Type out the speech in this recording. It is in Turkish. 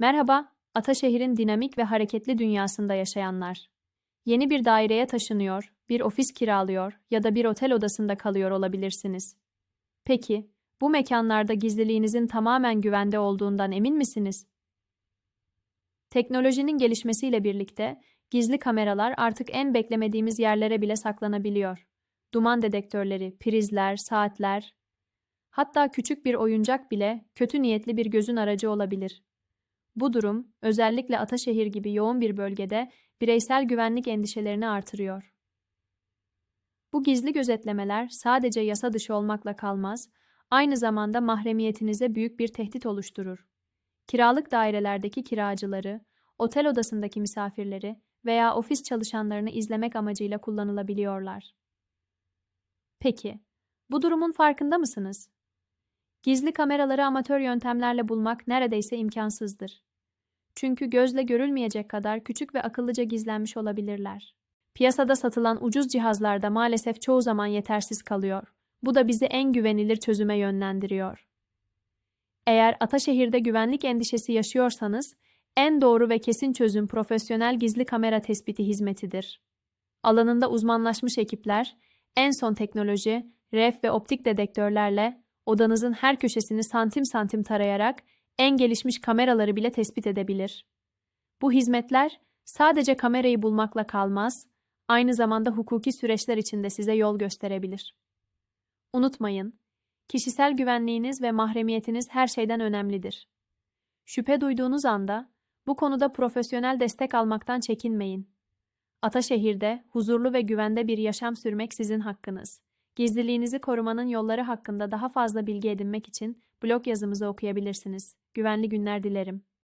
Merhaba, Ataşehir'in dinamik ve hareketli dünyasında yaşayanlar. Yeni bir daireye taşınıyor, bir ofis kiralıyor ya da bir otel odasında kalıyor olabilirsiniz. Peki, bu mekanlarda gizliliğinizin tamamen güvende olduğundan emin misiniz? Teknolojinin gelişmesiyle birlikte gizli kameralar artık en beklemediğimiz yerlere bile saklanabiliyor. Duman dedektörleri, prizler, saatler, hatta küçük bir oyuncak bile kötü niyetli bir gözün aracı olabilir. Bu durum, özellikle Ataşehir gibi yoğun bir bölgede bireysel güvenlik endişelerini artırıyor. Bu gizli gözetlemeler sadece yasa dışı olmakla kalmaz, aynı zamanda mahremiyetinize büyük bir tehdit oluşturur. Kiralık dairelerdeki kiracıları, otel odasındaki misafirleri veya ofis çalışanlarını izlemek amacıyla kullanılabiliyorlar. Peki, bu durumun farkında mısınız? Gizli kameraları amatör yöntemlerle bulmak neredeyse imkansızdır. Çünkü gözle görülmeyecek kadar küçük ve akıllıca gizlenmiş olabilirler. Piyasada satılan ucuz cihazlarda maalesef çoğu zaman yetersiz kalıyor. Bu da bizi en güvenilir çözüme yönlendiriyor. Eğer Ataşehir'de güvenlik endişesi yaşıyorsanız, en doğru ve kesin çözüm profesyonel gizli kamera tespiti hizmetidir. Alanında uzmanlaşmış ekipler, en son teknoloji, ref ve optik dedektörlerle odanızın her köşesini santim santim tarayarak en gelişmiş kameraları bile tespit edebilir. Bu hizmetler sadece kamerayı bulmakla kalmaz, aynı zamanda hukuki süreçler içinde size yol gösterebilir. Unutmayın, kişisel güvenliğiniz ve mahremiyetiniz her şeyden önemlidir. Şüphe duyduğunuz anda bu konuda profesyonel destek almaktan çekinmeyin. Ataşehir'de huzurlu ve güvende bir yaşam sürmek sizin hakkınız. Gizliliğinizi korumanın yolları hakkında daha fazla bilgi edinmek için blog yazımızı okuyabilirsiniz. Güvenli günler dilerim.